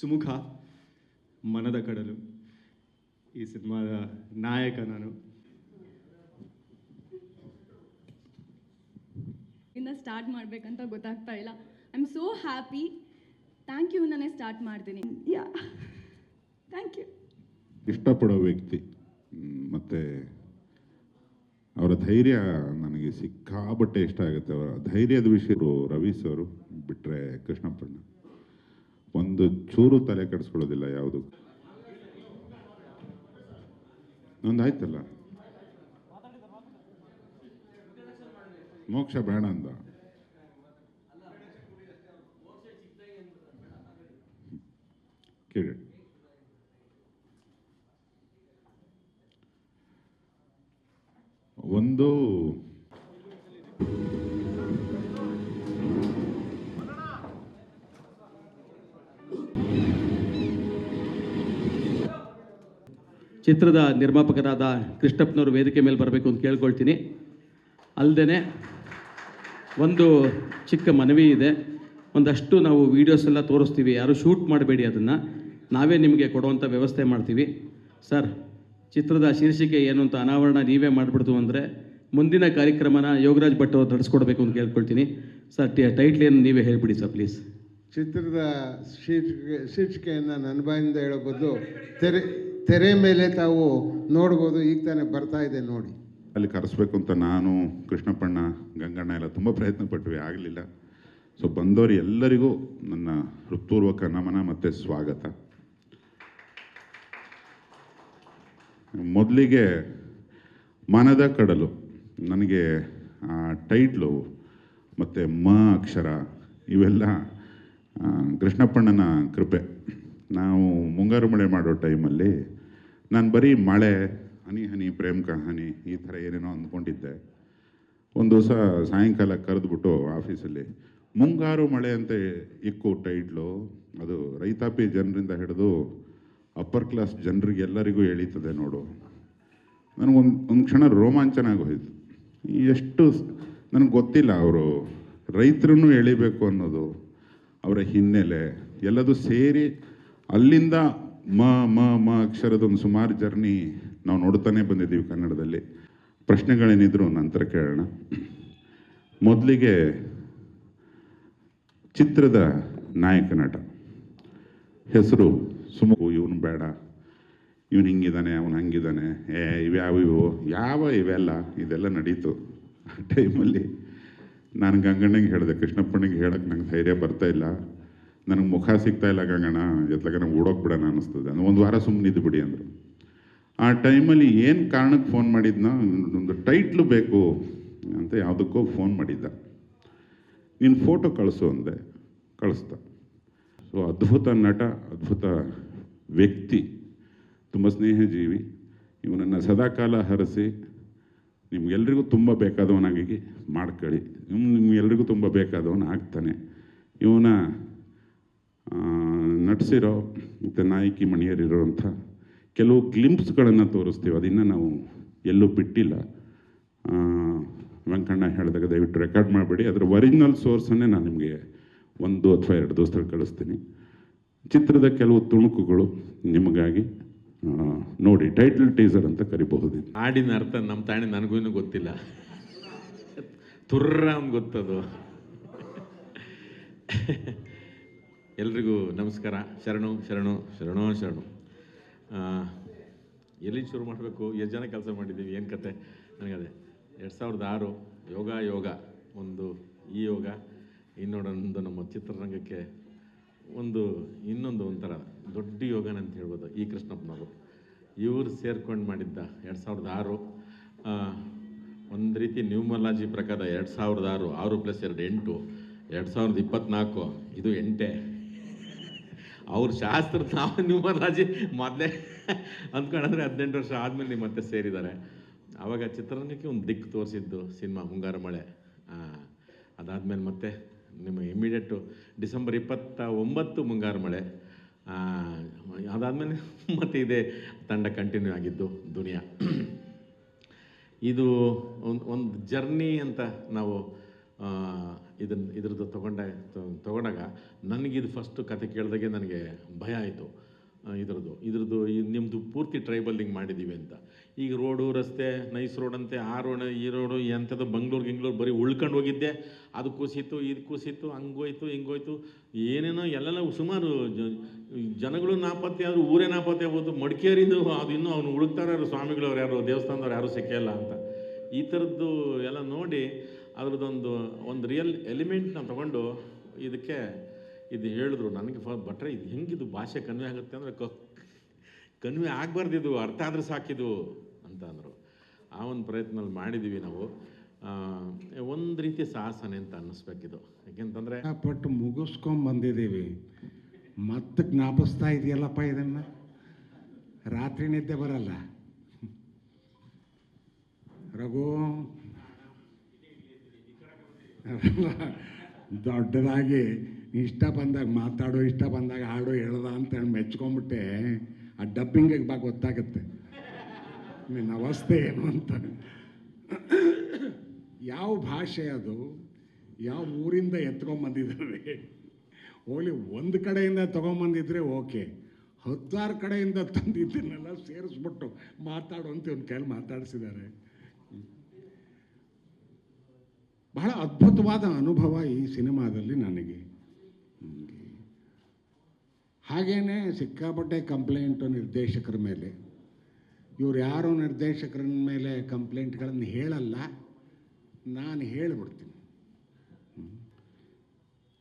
ಸುಮುಖ ಮನದ ಕಡಲು. ಈ ಸಿನಿಮಾದ ನಾಯಕ ನಾನು. ಇಂದ ಸ್ಟಾರ್ಟ್ ಮಾಡಬೇಕಂತ ಗೊತ್ತಾಗ್ತಾ ಇಲ್ಲ. I am so happy thank you ನಾನೇ ಸ್ಟಾರ್ಟ್ ಮಾಡ್ತೀನಿ. ಯಾ ಥ್ಯಾಂಕ್ ಯು ಇಷ್ಟಪಡೋ ವ್ಯಕ್ತಿ ಮತ್ತೆ ಅವರ ಧೈರ್ಯ ನನಗೆ ಸಿಕ್ಕಾಬಟ್ಟೆ ಇಷ್ಟ ಆಗುತ್ತೆ. ಅವರ ಧೈರ್ಯದ ವಿಷಯ ರವಿ ಸರು ಬಿಟ್ಟರೆ ಕೃಷ್ಣಪ್ಪಣ್ಣ ಒಂದು ಚೂರು ತಲೆ ಕೆಡಿಸ್ಕೊಳ್ಳೋದಿಲ್ಲ ಯಾವುದು. ನಂದಾಯ್ತಲ್ಲ ಮೋಕ್ಷ ಬೇಡ ಅಂದ. ಕೇಳಿ. ಚಿತ್ರದ ನಿರ್ಮಾಪಕರಾದ ಕೃಷ್ಣಪ್ಪನವರು ವೇದಿಕೆ ಮೇಲೆ ಬರಬೇಕು ಅಂತ ಕೇಳ್ಕೊಳ್ತೀನಿ. ಅಲ್ಲದೇ ಒಂದು ಚಿಕ್ಕ ಮನವಿ ಇದೆ. ಒಂದಷ್ಟು ನಾವು ವೀಡಿಯೋಸ್ ಎಲ್ಲ ತೋರಿಸ್ತೀವಿ. ಯಾರು ಶೂಟ್ ಮಾಡಬೇಡಿ ಅದನ್ನು. ನಾವೇ ನಿಮಗೆ ಕೊಡುವಂಥ ವ್ಯವಸ್ಥೆ ಮಾಡ್ತೀವಿ. ಸರ್, ಚಿತ್ರದ ಶೀರ್ಷಿಕೆ ಏನು ಅಂತ ಅನಾವರಣ ನೀವೇ ಮಾಡಿಬಿಡ್ತು ಅಂದರೆ ಮುಂದಿನ ಕಾರ್ಯಕ್ರಮನ ಯೋಗರಾಜ್ ಭಟ್ ಅವರು ನಡೆಸ್ಕೊಡ್ಬೇಕು ಅಂತ ಕೇಳ್ಕೊಳ್ತೀನಿ. ಸರ್ ಟೈಟ್ಲ್ ಏನು ನೀವೇ ಹೇಳಿಬಿಡಿ ಸರ್ ಪ್ಲೀಸ್ ಚಿತ್ರದ ಶೀರ್ಷಿಕೆ ಶೀರ್ಷಿಕೆಯನ್ನು ನನ್ನ ಬಾಯಿಂದ ಹೇಳೋ ಬದಲು ತೆರೆ ತೆರೆ ಮೇಲೆ ತಾವು ನೋಡ್ಬೋದು, ಈಗ ತಾನೇ ಬರ್ತಾ ಇದೆ ನೋಡಿ. ಅಲ್ಲಿ ಕರೆಸ್ಬೇಕು ಅಂತ ನಾನು, ಕೃಷ್ಣಪ್ಪಣ್ಣ, ಗಂಗಣ್ಣ ಎಲ್ಲ ತುಂಬ ಪ್ರಯತ್ನ ಪಟ್ವಿ, ಆಗಲಿಲ್ಲ. ಸೊ ಬಂದವರು ಎಲ್ಲರಿಗೂ ನನ್ನ ಹೃತ್ಪೂರ್ವಕ ನಮನ ಮತ್ತು ಸ್ವಾಗತ. ಮೊದಲಿಗೆ ಮನದ ಕಡಲು, ನನಗೆ ಟೈಟ್ಲು ಮತ್ತು ಮ ಅಕ್ಷರ ಇವೆಲ್ಲ ಕೃಷ್ಣಪ್ಪಣ್ಣನ ಕೃಪೆ. ನಾವು ಮುಂಗಾರು ಮಳೆ ಮಾಡೋ ಟೈಮಲ್ಲಿ ನಾನು ಬರೀ ಮಳೆ, ಹನಿ ಹನಿ, ಪ್ರೇಮ್ ಕಹಾನಿ ಈ ಥರ ಏನೇನೋ ಅಂದ್ಕೊಂಡಿದ್ದೆ. ಒಂದು ದಿವಸ ಸಾಯಂಕಾಲ ಕರೆದ್ಬಿಟ್ಟು ಆಫೀಸಲ್ಲಿ, ಮುಂಗಾರು ಮಳೆ ಅಂತ ಇಕ್ಕು ಟೈಟ್ಲು. ಅದು ರೈತಾಪಿ ಜನರಿಂದ ಹಿಡಿದು ಅಪ್ಪರ್ ಕ್ಲಾಸ್ ಜನರಿಗೆ ಎಲ್ಲರಿಗೂ ಎಳೀತದೆ ನೋಡು. ನನಗೊಂದು ಒಂದು ಕ್ಷಣ ರೋಮಾಂಚನ ಆಗೋಯ್ತು ಎಷ್ಟು ನನಗೆ ಗೊತ್ತಿಲ್ಲ ಅವರು ರೈತರನ್ನು ಎಳಿಬೇಕು ಅನ್ನೋದು, ಅವರ ಹಿನ್ನೆಲೆ, ಎಲ್ಲದೂ ಸೇರಿ ಅಲ್ಲಿಂದ ಮ ಮ ಮ ಅಕ್ಷರದೊಂದು ಸುಮಾರು ಜರ್ನಿ ನಾವು ನೋಡ್ತಾನೆ ಬಂದಿದ್ದೀವಿ ಕನ್ನಡದಲ್ಲಿ. ಪ್ರಶ್ನೆಗಳೇನಿದ್ರು ನಂತರ ಕೇಳೋಣ. ಮೊದಲಿಗೆ ಚಿತ್ರದ ನಾಯಕ ನಟ. ಹೆಸರು ಸುಮು ಇವನು ಬೇಡ. ಇವನು ಹಿಂಗಿದ್ದಾನೆ ಅವನು ಹಂಗಿದ್ದಾನೆ ಏ ಇವ್ಯಾವ ಇವು ಯಾವ ಇವೆಲ್ಲ? ಇದೆಲ್ಲ ನಡೀತು. ಆ ಟೈಮಲ್ಲಿ ನಾನು ಗಂಗಣ್ಣಗೆ ಹೇಳಿದೆ ಕೃಷ್ಣಪ್ಪಣ್ಣಿಗೆ ಹೇಳಕ್ಕೆ ನಂಗೆ ಧೈರ್ಯ ಇಲ್ಲ. ನನಗೆ ಮುಖ ಸಿಗ್ತಾ ಇಲ್ಲ ಗಂಗಣ್ಣ ಎತ್ಲಾಗ ಓಡೋಗ್ಬಿಡೋಣ ಅನ್ನಿಸ್ತದೆ. ಒಂದು ವಾರ ಸುಮ್ಮನಿದ್ದು ಬಿಡಿ ಅಂದರು. ಆ ಟೈಮಲ್ಲಿ ಏನು ಕಾರಣಕ್ಕೆ ಫೋನ್ ಮಾಡಿದ್ನ? ಒಂದು ಟೈಟ್ಲು ಬೇಕು ಅಂತ ಯಾವುದಕ್ಕೋ ಫೋನ್ ಮಾಡಿದ್ದ. ನೀನು ಫೋಟೋ ಕಳಿಸು ಅಂದೆ. ಕಳಿಸ್ದ. ಸೊ ಅದ್ಭುತ ನಟ, ಅದ್ಭುತ ವ್ಯಕ್ತಿ, ತುಂಬ ಸ್ನೇಹಜೀವಿ. ಇವನನ್ನು ಸದಾಕಾಲ ಹರಸಿ, ನಿಮ್ಗೆಲ್ರಿಗೂ ತುಂಬ ಬೇಕಾದವನಾಗಿ ಮಾಡ್ಕೊಳ್ಳಿ ನಿಮ್ಗೆಲ್ರಿಗೂ ತುಂಬ ಬೇಕಾದವನು ಆಗ್ತಾನೆ ಇವನ ನಟಿಸಿರೋ ಮತ್ತು ನಾಯಕಿ ಮಣಿಯರಿರೋಂಥ ಕೆಲವು ಗ್ಲಿಂಪ್ಸ್ಗಳನ್ನು ತೋರಿಸ್ತೀವಿ. ಅದನ್ನು ನಾವು ಎಲ್ಲೂ ಬಿಟ್ಟಿಲ್ಲ. ವೆಂಕಣ್ಣ ಹೇಳಿದಾಗ ದಯವಿಟ್ಟು ರೆಕಾರ್ಡ್ ಮಾಡಬೇಡಿ. ಅದರ ಒರಿಜಿನಲ್ ಸೋರ್ಸನ್ನೇ ನಾನು ನಿಮಗೆ ಒಂದು ಅಥವಾ ಎರಡು ದಿವಸದಲ್ಲಿ ಕಳಿಸ್ತೀನಿ. ಚಿತ್ರದ ಕೆಲವು ತುಣುಕುಗಳು ನಿಮಗಾಗಿ ನೋಡಿ ಟೈಟಲ್ ಟೀಸರ್ ಅಂತ ಕರಿಬಹುದು ಹಾಡಿನ ಅರ್ಥ ನಮ್ಮ ತಾಣೆ ನನಗೂ ಗೊತ್ತಿಲ್ಲ. ತುರ್ರಾಮ್ ಗೊತ್ತದು. ಎಲ್ರಿಗೂ ನಮಸ್ಕಾರ. ಶರಣು ಶರಣು ಶರಣು ಶರಣು. ಎಲ್ಲಿ ಶುರು ಮಾಡಬೇಕು? ಎಷ್ಟು ಜನ ಕೆಲಸ ಮಾಡಿದ್ದೀವಿ ಏನು ಕತೆ? ನನಗದೆ ಎರಡು ಸಾವಿರದ ಆರು ಯೋಗ ಯೋಗ. ಒಂದು ಈ ಯೋಗ ಇನ್ನೊಂದು ನಮ್ಮ ಚಿತ್ರರಂಗಕ್ಕೆ ಒಂದು, ಇನ್ನೊಂದು ಒಂಥರ ದೊಡ್ಡ ಯೋಗನ ಅಂತ ಹೇಳ್ಬೋದು ಈ ಕೃಷ್ಣಪ್ಪನವರು. ಇವರು ಸೇರ್ಕೊಂಡು ಮಾಡಿದ್ದ ಎರಡು ಸಾವಿರದ ಆರು ಒಂದು ರೀತಿ ನ್ಯೂಮಲಾಜಿ ಪ್ರಕಾರ ಎರಡು ಸಾವಿರದ ಆರು ಆರು ಪ್ಲಸ್ ಎರಡು ಎಂಟು, ಎರಡು ಸಾವಿರದ ಇಪ್ಪತ್ತ್ನಾಲ್ಕು ಇದು ಎಂಟೇ. ಅವ್ರ ಶಾಸ್ತ್ರ ನಾವು ರಾಜಿ ಮೊದಲೇ ಅಂದ್ಕೊಂಡ್ರೆ ಹದಿನೆಂಟು ವರ್ಷ ಆದಮೇಲೆ ನೀವು ಮತ್ತೆ ಸೇರಿದ್ದಾರೆ ಆವಾಗ ಚಿತ್ರರಂಗಕ್ಕೆ ಒಂದು ದಿಕ್ಕು ತೋರಿಸಿದ್ದು ಸಿನಿಮಾ ಮುಂಗಾರು ಮಳೆ. ಅದಾದಮೇಲೆ ಮತ್ತೆ ನಿಮ್ಮ ಇಮಿಡಿಯೇಟು ಡಿಸೆಂಬರ್ ಇಪ್ಪತ್ತ ಒಂಬತ್ತು ಮುಂಗಾರ ಮಳೆ. ಅದಾದಮೇಲೆ ಮತ್ತೆ ಇದೇ ತಂಡ ಕಂಟಿನ್ಯೂ ಆಗಿದ್ದು ದುನಿಯಾ. ಇದು ಒಂದು ಒಂದು ಜರ್ನಿ ಅಂತ ನಾವು ಇದನ್ನು ಇದ್ರದ್ದು ತೊಗೊಂಡ ತೊಗೊಂಡಾಗ ನನಗಿದು ಫಸ್ಟು ಕತೆ ಕೇಳಿದಾಗೆ ನನಗೆ ಭಯ ಆಯಿತು. ಇದ್ರದ್ದು ಇದ್ರದ್ದು ನಿಮ್ಮದು ಪೂರ್ತಿ ಟ್ರೈಬಲ್ಲಿಂಗ್ ಮಾಡಿದ್ದೀವಿ ಅಂತ. ಈಗ ರೋಡು ರಸ್ತೆ ನೈಸ್ ರೋಡ್ ಅಂತೆ, ಆ ರೋಡ್ ಈ ರೋಡು ಎಂಥದ್ದು ಬೆಂಗ್ಳೂರು ಗಿಂಗ್ಳೂರು ಬರೀ ಉಳ್ಕೊಂಡು ಹೋಗಿದ್ದೆ. ಅದು ಕೂಸಿತ್ತು, ಇದು ಕೂಸಿತ್ತು, ಹಂಗೋಯ್ತು, ಹಿಂಗೋಯ್ತು. ಏನೇನೋ ಎಲ್ಲೆಲ್ಲ ಸುಮಾರು ಜನಗಳು ನಾಪತ್ತೆ ಆದರೂ ಊರೇ ನಾಪತ್ತೆ ಆಗ್ಬೋದು ಮಡಿಕೇರಿದು ಅದು ಇನ್ನೂ ಅವ್ನು ಹುಡುಕ್ತಾರ ಸ್ವಾಮಿಗಳವ್ರು ಯಾರು, ದೇವಸ್ಥಾನದವ್ರು ಯಾರೂ ಸಿಕ್ಕಿಲ್ಲ ಅಂತ. ಈ ಥರದ್ದು ಎಲ್ಲ ನೋಡಿ ಅದ್ರದ್ದೊಂದು, ಒಂದು ರಿಯಲ್ ಎಲಿಮೆಂಟ್ನ ತಗೊಂಡು ಇದಕ್ಕೆ ಇದು ಹೇಳಿದ್ರು. ನನಗೆ ಫ, ಭಟ್ರೆ ಇದು ಹೆಂಗಿದು ಭಾಷೆ ಕನ್ವೆ ಆಗುತ್ತೆ ಅಂದರೆ ಕ ಕನ್ವೆ ಆಗಬಾರ್ದಿದು ಅರ್ಥ ಆದರೆ ಸಾಕಿದು ಅಂತ ಅಂದರು. ಆ ಒಂದು ಪ್ರಯತ್ನದಲ್ಲಿ ಮಾಡಿದ್ದೀವಿ ನಾವು. ಒಂದು ರೀತಿ ಸಾಹಸನೆ ಅಂತ ಅನ್ನಿಸ್ಬೇಕಿದು. ಯಾಕೆಂತಂದರೆ ಪಟ್ಟು ಮುಗಿಸ್ಕೊಂಡು ಬಂದಿದ್ದೀವಿ. ಮತ್ತೆ ಜ್ಞಾಪಿಸ್ತಾ ಇದೆಯಲ್ಲಪ್ಪ ಇದನ್ನು? ರಾತ್ರಿ ನಿದ್ದೆ ಬರಲ್ಲ. ರಘು ದೊಡ್ಡದಾಗಿ ಇಷ್ಟ ಬಂದಾಗ ಮಾತಾಡೋ, ಇಷ್ಟ ಬಂದಾಗ ಹಾಡು, ಹೇಳ್ದ ಅಂತ ಹೇಳಿ ಮೆಚ್ಕೊಂಬಿಟ್ಟೆ ಆ ಡಬ್ಬಿಂಗ್ ಬಾ ಗೊತ್ತಾಗುತ್ತೆ. ನಿನ್ನ ಅವಸ್ಥೆ ಏನು ಅಂತ. ಯಾವ ಭಾಷೆ ಅದು? ಯಾವ ಊರಿಂದ ಎತ್ಕೊಂಬಂದಿದ್ದಾರೆ? ಹೋಗ್ಲಿ ಒಂದು ಕಡೆಯಿಂದ ತೊಗೊಂಬಂದಿದ್ರೆ ಓಕೆ. ಹತ್ತಾರು ಕಡೆಯಿಂದ ತಂದಿದ್ದನ್ನೆಲ್ಲ ಸೇರಿಸ್ಬಿಟ್ಟು ಮಾತಾಡು ಅಂತ ಒಂದು ಕೈಲಿ ಮಾತಾಡಿಸಿದ್ದಾರೆ. ಬಹಳ ಅದ್ಭುತವಾದ ಅನುಭವ ಈ ಸಿನಿಮಾದಲ್ಲಿ ನನಗೆ. ಹಾಗೇನೆ ಸಿಕ್ಕಾಪಟ್ಟೆ ಕಂಪ್ಲೇಂಟು ನಿರ್ದೇಶಕರ ಮೇಲೆ. ಇವ್ರು ಯಾರು ನಿರ್ದೇಶಕರ ಮೇಲೆ ಕಂಪ್ಲೇಂಟ್ಗಳನ್ನು ಹೇಳಲ್ಲ, ನಾನು ಹೇಳಿಬಿಡ್ತೀನಿ.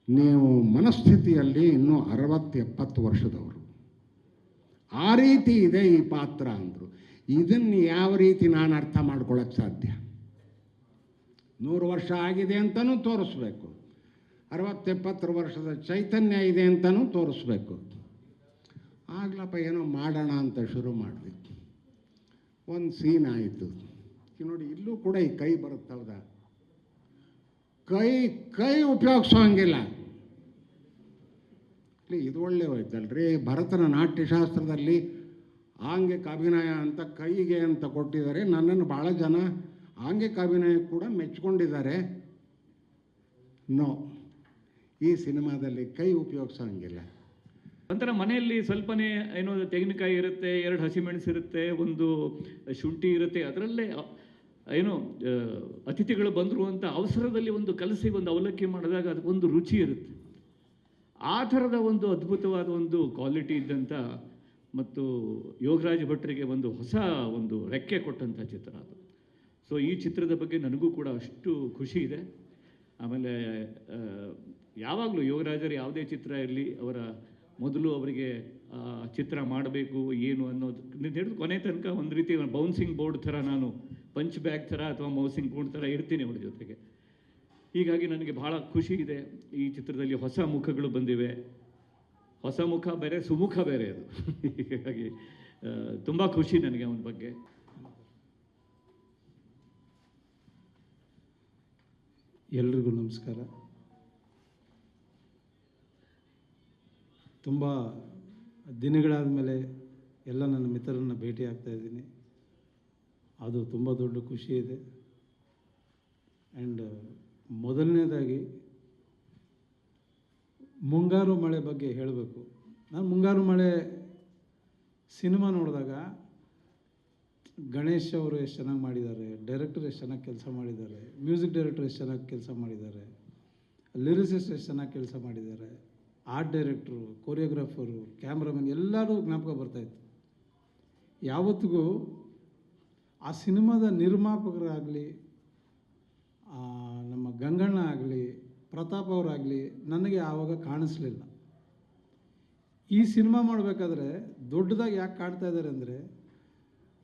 ನೀವು ಮನಸ್ಥಿತಿಯಲ್ಲಿ ಇನ್ನೂ ಅರವತ್ತು ಎಪ್ಪತ್ತು ವರ್ಷದವರು. ಆ ರೀತಿ ಇದೆ ಈ ಪಾತ್ರ ಅಂದರು. ಇದನ್ನು ಯಾವ ರೀತಿ ನಾನು ಅರ್ಥ ಮಾಡ್ಕೊಳ್ಳೋಕ್ಕೆ ಸಾಧ್ಯ? ನೂರು ವರ್ಷ ಆಗಿದೆ ಅಂತಲೂ ತೋರಿಸ್ಬೇಕು. ಅರವತ್ತೆಪ್ಪತ್ತರ ವರ್ಷದ ಚೈತನ್ಯ ಇದೆ ಅಂತಲೂ ತೋರಿಸ್ಬೇಕು. ಆಗ್ಲಪ್ಪ ಏನೋ ಮಾಡೋಣ ಅಂತ ಶುರು ಮಾಡಿದ್ವಿ. ಒಂದು ಸೀನ್ ಆಯಿತು. ನೋಡಿ, ಇಲ್ಲೂ ಕೂಡ ಈ ಕೈ ಬರುತ್ತೆ ಹೌದಾ ಕೈ ಕೈ ಉಪಯೋಗಿಸೋಂಗಿಲ್ಲ ಇದು ಒಳ್ಳೆ ಹೋಯ್ತಲ್ರಿ, ಭರತನ ನಾಟ್ಯಶಾಸ್ತ್ರದಲ್ಲಿ ಆಂಗಿಕ ಅಭಿನಯ ಅಂತ ಕೈಗೆ ಅಂತ ಕೊಟ್ಟಿದ್ದಾರೆ. ನನ್ನನ್ನು ಭಾಳ ಜನ ಆಂಗಿಕ ಅಭಿನಯ ಕೂಡ ಮೆಚ್ಕೊಂಡಿದ್ದಾರೆ ನೋ, ಈ ಸಿನಿಮಾದಲ್ಲಿ ಕೈ ಉಪಯೋಗಿಸೋಂಗಿಲ್ಲ ನಂತರ ಮನೆಯಲ್ಲಿ ಸ್ವಲ್ಪನೇ ಏನೋ ತೆಂಗಿನಕಾಯಿ ಇರುತ್ತೆ, ಎರಡು ಹಸಿಮೆಣಸು ಇರುತ್ತೆ, ಒಂದು ಶುಂಠಿ ಇರುತ್ತೆ, ಅದರಲ್ಲೇ ಏನು ಏನೋ ಅತಿಥಿಗಳು ಬಂದರು ಅಂತ ಅವಸರದಲ್ಲಿ ಒಂದು ಕಲಸಿ ಒಂದು ಅವಲಕ್ಕಿ ಮಾಡಿದಾಗ ಅದಕ್ಕೊಂದು ರುಚಿ ಇರುತ್ತೆ. ಆ ಥರದ ಒಂದು ಅದ್ಭುತವಾದ ಒಂದು ಕ್ವಾಲಿಟಿ ಇದ್ದಂಥ ಮತ್ತು ಯೋಗರಾಜ್ ಭಟ್ರಿಗೆ ಒಂದು ಹೊಸ ಒಂದು ರೆಕ್ಕೆ ಕೊಟ್ಟಂಥ ಚಿತ್ರ ಅದು. ಸೊ ಈ ಚಿತ್ರದ ಬಗ್ಗೆ ನನಗೂ ಕೂಡ ಅಷ್ಟು ಖುಷಿ ಇದೆ. ಆಮೇಲೆ ಯಾವಾಗಲೂ ಯೋಗರಾಜರ ಯಾವುದೇ ಚಿತ್ರ ಇರಲಿ, ಅವರ ಮೊದಲು ಅವರಿಗೆ ಚಿತ್ರ ಮಾಡಬೇಕು, ಏನು ಅನ್ನೋದು ಹಿಡಿದು ಕೊನೆ ತನಕ ಒಂದು ರೀತಿ ಬೌನ್ಸಿಂಗ್ ಬೋರ್ಡ್ ಥರ ನಾನು ಪಂಚ್ ಬ್ಯಾಗ್ ಥರ ಅಥವಾ ಮೌಸಿಂಗ್ ಬೋರ್ಡ್ ಥರ ಇರ್ತೀನಿ ಅವ್ರ ಜೊತೆಗೆ. ಹೀಗಾಗಿ ನನಗೆ ಭಾಳ ಖುಷಿ ಇದೆ. ಈ ಚಿತ್ರದಲ್ಲಿ ಹೊಸ ಮುಖಗಳು ಬಂದಿವೆ. ಹೊಸ ಮುಖ ಬೇರೆ, ಸುಮುಖ ಬೇರೆ ಅದು. ಹೀಗಾಗಿ ತುಂಬ ಖುಷಿ ನನಗೆ ಅವನ ಬಗ್ಗೆ. ಎಲ್ರಿಗೂ ನಮಸ್ಕಾರ. ತುಂಬ ದಿನಗಳಾದ ಮೇಲೆ ಎಲ್ಲ ನನ್ನ ಮಿತ್ರರನ್ನು ಭೇಟಿ ಆಗ್ತಾ ಇದ್ದೀನಿ. ಅದು ತುಂಬ ದೊಡ್ಡ ಖುಷಿ ಇದೆ. ಆ್ಯಂಡ್ ಮೊದಲನೇದಾಗಿ ಮುಂಗಾರು ಮಳೆ ಬಗ್ಗೆ ಹೇಳಬೇಕು. ನಾನು ಮುಂಗಾರು ಮಳೆ ಸಿನಿಮಾ ನೋಡಿದಾಗ ಗಣೇಶ್ ಅವರು ಎಷ್ಟು ಚೆನ್ನಾಗಿ ಮಾಡಿದ್ದಾರೆ, ಡೈರೆಕ್ಟರ್ ಎಷ್ಟು ಚೆನ್ನಾಗಿ ಕೆಲಸ ಮಾಡಿದ್ದಾರೆ, ಮ್ಯೂಸಿಕ್ ಡೈರೆಕ್ಟರ್ ಎಷ್ಟು ಚೆನ್ನಾಗಿ ಕೆಲಸ ಮಾಡಿದ್ದಾರೆ, ಲಿರಿಸಿಸ್ಟ್ ಎಷ್ಟು ಚೆನ್ನಾಗಿ ಕೆಲಸ ಮಾಡಿದ್ದಾರೆ, ಆರ್ಟ್ ಡೈರೆಕ್ಟ್ರು, ಕೊರಿಯೋಗ್ರಾಫರು, ಕ್ಯಾಮ್ರಾಮನ್ ಎಲ್ಲರೂ ಜ್ಞಾಪಕ ಬರ್ತಾಯಿತ್ತು ಯಾವತ್ತಿಗೂ ಆ ಸಿನಿಮಾದ ನಿರ್ಮಾಪಕರಾಗಲಿ ನಮ್ಮ ಗಂಗಣ್ಣ ಆಗಲಿ, ಪ್ರತಾಪ್ ಅವರಾಗಲಿ ನನಗೆ ಆವಾಗ ಕಾಣಿಸ್ಲಿಲ್ಲ. ಈ ಸಿನಿಮಾ ಮಾಡಬೇಕಾದ್ರೆ ದೊಡ್ಡದಾಗಿ ಯಾಕೆ ಕಾಣ್ತಾ ಇದ್ದಾರೆ ಅಂದರೆ